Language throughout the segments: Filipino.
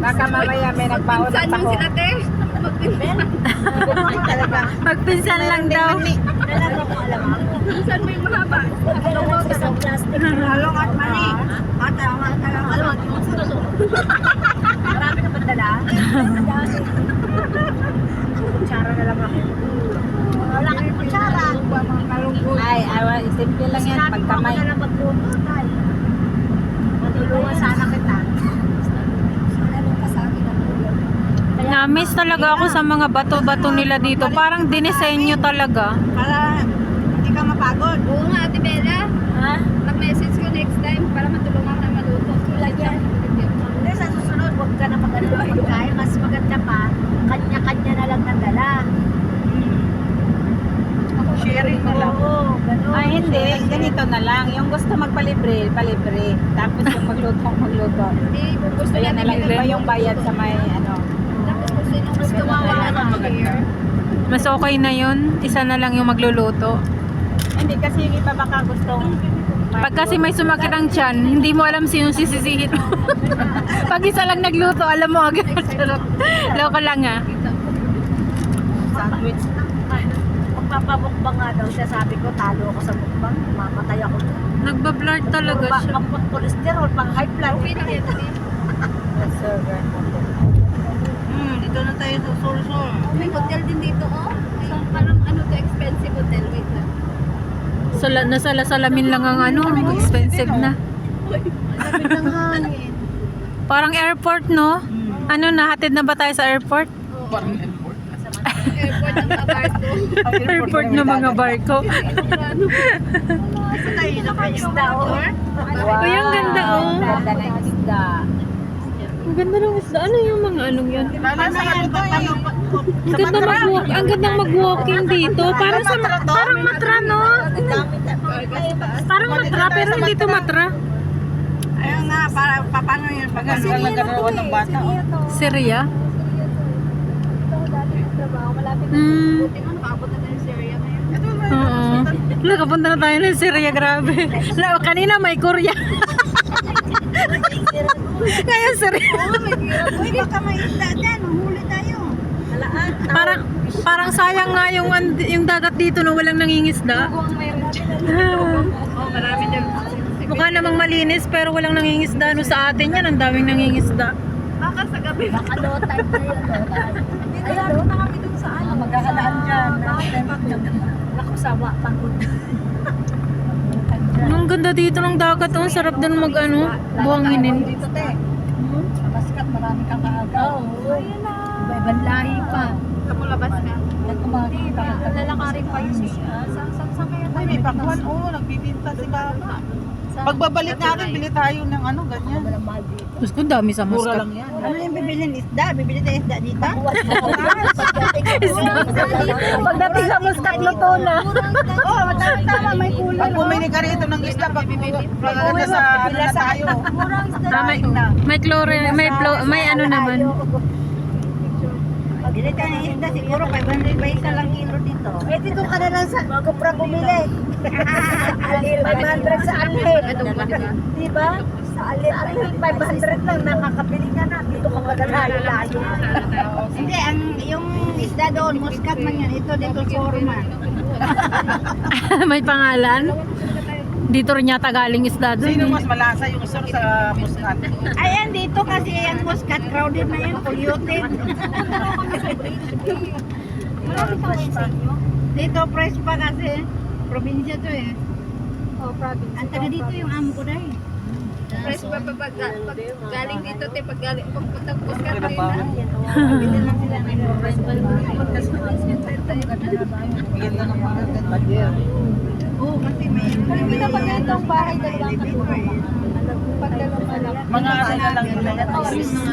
Baka mamaya may nagbaon ng Saan yung tako. sila, te? Magpinsan. Talaga. Magpinsan lang daw. Saan mo yung mahaba? Halong at mani. At ang halong Marami na bandala. Kutsara na lang ako. Wala kang kutsara. Ay, awa, simple lang yan. Pagkamay. na magluto, tay. Matulungan sana kita. Ano ka sa akin ang Na-miss talaga ako sa mga bato-bato nila dito. Parang dinisenyo talaga. Para hindi ka mapagod. Oo nga, Ate Bella. Ha? Mag-message ko next time para matulungan ka na maluto. Tulad yan. Hindi, sa susunod, huwag ka na mag-ano kahit mas maganda pa, kanya-kanya na lang nadala. Sharing na lang. Oo, ganun. Ay, hindi. Ganito na lang. Yung gusto magpalibre, palibre. Tapos yung magluto, magluto. Hindi, kung gusto Ayan na lang. Iba yung bayad sa may ano. Tapos gusto nyo mas okay na yun. Isa na lang yung magluluto. Hindi kasi yung iba baka gustong Pag kasi may sumakit ang tiyan, hindi mo alam sino sisisihin mo. Pag isa lang nagluto, alam mo agad. Charot. Loko lang ah. sandwich. Magpapamukbang nga daw siya, sabi ko, talo ako sa mukbang, mamatay ako. Nagbablur talaga siya. Ang cholesterol, pang high blood. Okay lang yan. Server. Dito na tayo sa Sursur. Oh, may hotel din dito, oh. So, parang ano to, expensive hotel. Wait lang. Sala, nasala salamin lang ang ano, expensive na. Lapit ng hangin. Parang airport, no? Ano, nahatid na ba tayo sa airport? Airport ng Tabarco. Airport ng mga barko. Ano? Tayo na oh. Uy, ang ganda, oh. Ganda ng isda. Ang ganda ng isda. Ano yung mga anong yan. Ang ganda mag-walk, ang gandang mag-walking dito. Parang sa parang matra, no? Parang matra, pero hindi to matra. Ayun nga, para paano yun? Pag ano nagkaroon ng bata. Syria? Hmm. Area ngayon. Oo. Nakapunta na tayo ng Syria, grabe. Na, kanina may Korea. Kaya Syria. Uy, baka may isda dyan. Huli tayo. Parang parang sayang nga yung yung dagat dito na walang nangingisda. Kung mayroon dyan. Ah, Oh, marami din. Mukha namang malinis pero walang nangingisda. No sa atin yan, ang daming nangingisda. Baka sa gabi. Baka low tide na yun. Ayun, doon na kami dun sa ano. Magkakalaan dyan. Naku, sawa, pagod. Ang ganda dito ng dagat. Ang sarap doon mag ano, buhanginin. Dito, te. Baskat, marami kang kaagaw. Iba-ibang lahi pa. Kamulabas ka. Nagkumakita ka. Lalakarin pa yun eh. Saan saan kaya Uy, may pakwan. Oo, nagbibinta si Baba. Pagbabalik natin, bili tayo ng ano, ganyan. Walang mahal dito. Tapos ko dami sa Mura lang yan. Ano yung bibilin? Isda? Bibili tayo isda dito? Pagdating sa muskat, luto na. Oo, oh, tama-tama. May kulay. Pag bumili ka rito ng isda, pag pag ano sa ano na tayo. Ah, may, may chlorine, may, may ano naman. Bili tayo ng isda. Siguro 500 ba isa lang kilo dito? Eh, dito ka na lang sa Kupra bumili. 500 sa Alhel. Diba? Sa Alhel, Alhel, 500 lang. Nakakabili ka na. Dito ka magalayo-layo. Hindi, ang yung isda doon, muskat man yan. Ito dito, Foreman. may pangalan. Dito rin yata galing isda doon. Sino eh. mas malasa yung sur sa muskat? Ayan, dito kasi ang muskat, crowded na yan, polluted. dito, fresh pa kasi. Probinsya to eh. Oh, province. Ang taga dito yung amo ko dahil. Fresh pa pa pag, pag galing dito, te, pag galing, pag punta ko sa Ano ba? Bili lang sila ng Bigyan lang ng mga bagyer. Oo, kasi may... Pero hindi na pag ganito ang bahay, dalawang anak. Mga ano lang.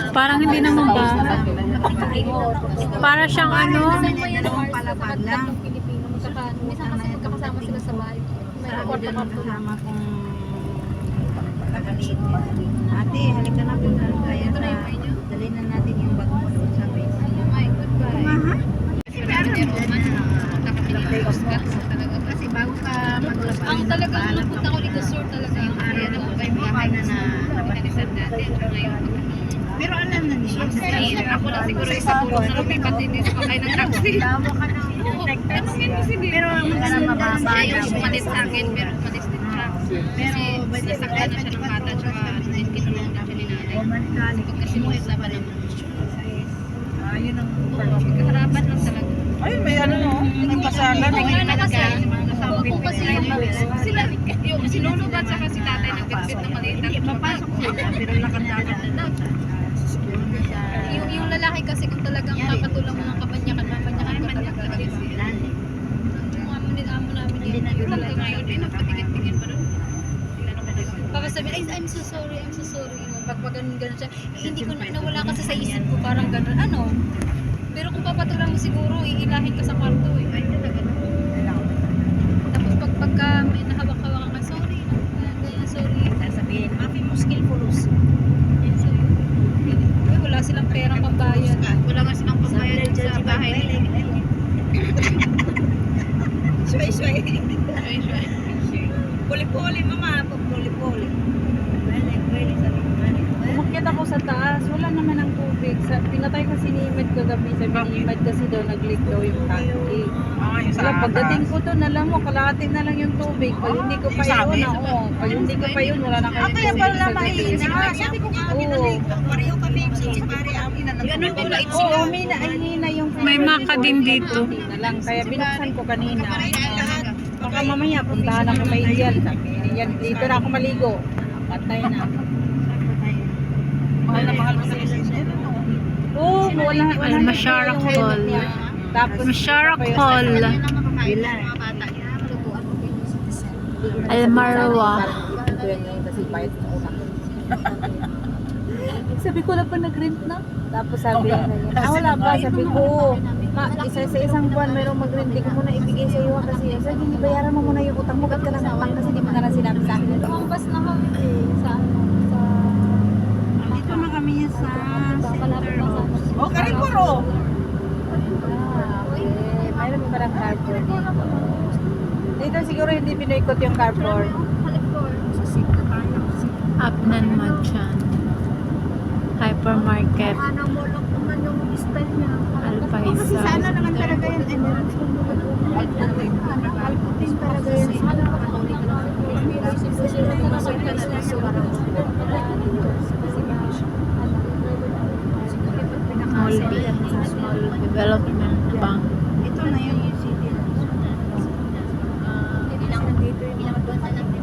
Parang hindi naman ba? Para siyang ano, palapag lang. Pilipino, minsan kasi magkakasama sila sa bahay. May kwarto-kwarto lang. Kasama kong pagkakaliit. Ate, halika na po kaya na. Dali na natin yung bag mo doon sa base. Ay, goodbye. Maha? Kasi meron din po man. Kasi bago ka maglabas. Ang talagang napunta ko dito, sure talaga yung area na kayo bahay na na pinalisan natin. Ngayon, Pero alam na niya. Ako na siguro isa puro na lumipat din dito kakain ng taxi. Tanungin mo si Dito. Pero ang mababa. Ayaw umalis sa akin, pero umalis din siya. Pero nasaktan na siya ng bata, tsaka din kinulong na siya ni nanay. Pag kasi mo isa pa naman. Ayun ang Kaharapan lang talaga. Ay, may ano no? Ang pasalan. Wala na kasi. Opo kasi sila, yung si Lolo ba at saka si tatay nagbitbit na maliit na papasok sila, pero lakad-lakad na daw. Kasi kung talagang papatulang mo ng kapanyakan, mapanyakan ka talaga. Yung amo nila, amo namin yun. Yung talaga ngayon, eh, nagpatingin-tingin pa rin. Baka sabihin, ay, I'm so sorry, I'm so sorry. Pag pag ganun, ganun siya, "Eh, hindi ko na, nawala kasi sa isip ko, parang ganun. Ano? Pero kung papatulang mo siguro, iilahin ka sa kwarto eh. Ay, talaga. Tapos pag pagka may nahawak-hawakan ka, sorry, na, ganyan, sorry. Sabihin, mapi mo skillfulus. So, yun. Eh, wala silang perang pambayad. Wala nga silang pambayad sa bahay nila. Sway-sway. Ay, ay. Puli-puli, mama. Puli-puli. Sabi ko. Umakyat ako sa taas, wala naman ang tubig. Sa, pinatay ko si Nimad kagabi. Sabi ni Nimad kasi daw nag-leak daw yung tangke. Ah, yung pagdating ko doon, alam mo, kalahati na lang yung tubig. Pag hindi ko pa yun, ako. Pag hindi ko pa yun, wala na kayo Ah, kaya pala mahina. Sabi ko nga, Oo. pinalik. Pareho kami. Si pare, amin na Ganun din lang. Oo, may na, ay, hina yung May maka din dito. Hina lang, kaya binuksan ko kanina. Baka mamaya, puntahan ako kay Ian. Sabi ni Ian, dito na ako maligo. Patay na. Mahal na mahal mo sa isa. Oo, wala, wala. Hall. niya. Tapos, Masharak isa pa yun. Sabi ko, wala pa nag-rent na? Tapos sabi niya, ah, wala pa. Sabi ko, ma, isa sa isang buwan, mayroong mag-rent. Di ko muna ibigay sa iyo kasi, sabi, hindi bayaran mo muna yung utang mo. Ba't ka lang utang kasi di mo na lang sinabi sa akin. Lumabas na kami eh, sa ano, sa... Dito na kami yan sa na ano. Oh, Karikuro. Ah, okay. Mayroon pa lang carport dito. Dito siguro hindi pinoykot yung carport. Apnan Machan. Hypermarket. Ano. Alpaisa. Sana naman talaga yun. Alputin talaga B. Small Development Bank. Ito na yun yung city.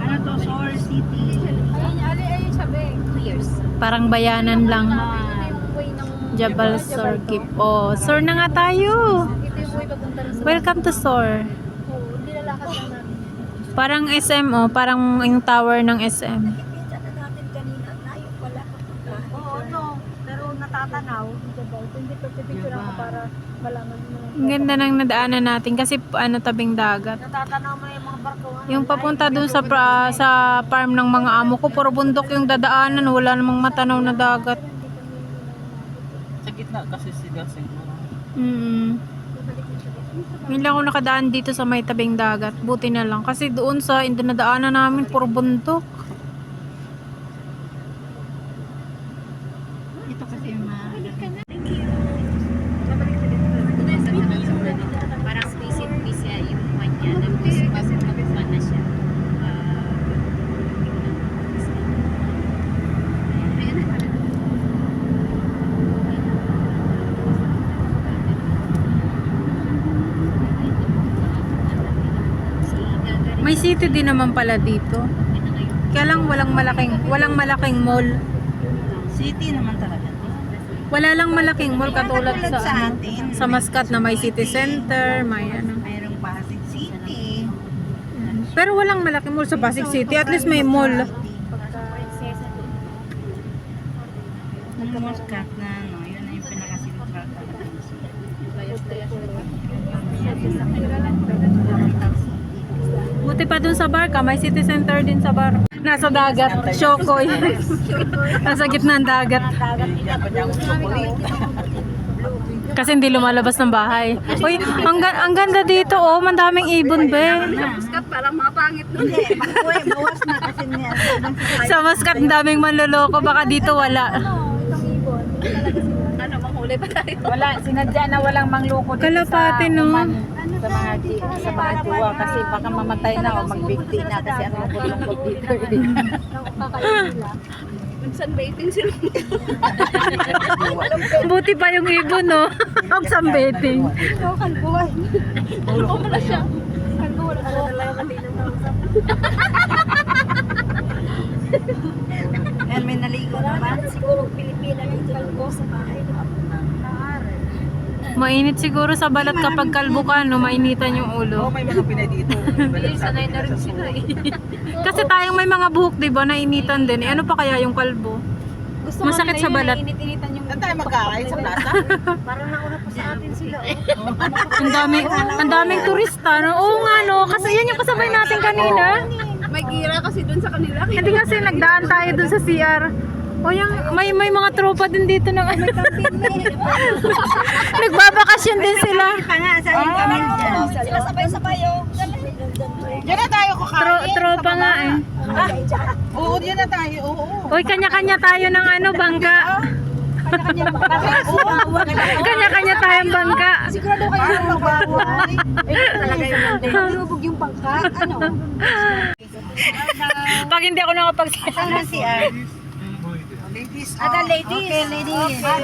Ano to? Soul City. Ayun, ali, ayun sabi. Two years. Parang bayanan lang. Jabal Sorkip. Oh, Sor na nga tayo. Welcome to Sor. Parang SM oh, parang yung tower ng SM. Nakikita na natin kanina na yung wala Oo, no. Pero natatanaw. Hindi ko pipicture ako para malaman mo. Ang ganda ng nadaanan natin kasi ano tabing dagat. Natatanaw mo yung mga barko. Yung papunta dun sa pra- sa farm ng mga amo ko, puro bundok yung dadaanan, wala namang matanaw na dagat. Sa gitna kasi sila siguro. Mm. Ngayon lang ako nakadaan dito sa may tabing dagat. Buti na lang. Kasi doon sa indinadaanan namin, puro bundok. Ito kasi yung mga... Parang visit visa yung one niya. Tapos pag na siya. May city din naman pala dito. Kaya lang walang malaking, walang malaking mall. City naman talaga. Wala lang malaking mall katulad sa, sa ano, atin. sa Mascat na may city center, may ano. Mayroong Pasig City. Pero walang malaking mall sa Pasig City. At least may mall. Yung Muscat na, no, yun na yung pinaka-central talaga. Buti pa dun sa Barca, may city center din sa Bar. Nasa dagat, Shokoy. Nasa gitna ng dagat. Kasi hindi lumalabas ng bahay. Uy, ang, ga- ang ganda dito oh, mandaming ibon be. Skat parang mapangit nun. Uy, bawas na kasi niya. Sa Mascat, ang daming manloloko, baka dito wala. Ano, itong ibon. Manghuli pa tayo. Wala, sinadya na walang mangloko dito Kalapati, sa, no? uman, sa mga ji- sa mga jiwa kasi baka mamatay na o magbigti na kasi ang lungkot-lungkot dito. eh. Sunbathing sila. Buti pa yung ibon, no? Huwag sambeting. Ano mo na siya? And may naligo naman. Siguro Pilipina lang po sa bahay. Mainit siguro sa balat kapag kalbo ka, no? Mainitan yung ulo. may mga pinay dito. Sanay na rin sila eh. Kasi tayong may mga buhok, di ba? Nainitan din. Eh, ano pa kaya yung kalbo? Gusto Masakit sa balat. Init-initan yung Saan tayo magkakain sa plaza? Parang nauna pa sa atin sila. Ang daming, ang daming turista, no? Oo nga, no? Kasi yan yung kasabay natin kanina. May gira kasi dun sa kanila. Hindi kasi nagdaan tayo dun sa CR. O yung, may, may mga tropa din dito ng ano. Nagbabakasyon din sila. Pa nga, sa yung kami dyan. Sila sabay-sabay oh. Diyan na tayo Tro, kakain. tropa nga eh. Oo, diyan na tayo. Oo. Uy, kanya-kanya tayo ng ano, bangka. Kanya-kanya tayong bangka. Sigurado kayo Parang magbawal. Talaga yung Lubog yung bangka. Ano? Pag hindi ako nakapag Saan si Other ladies. Okay, ladies. Okay.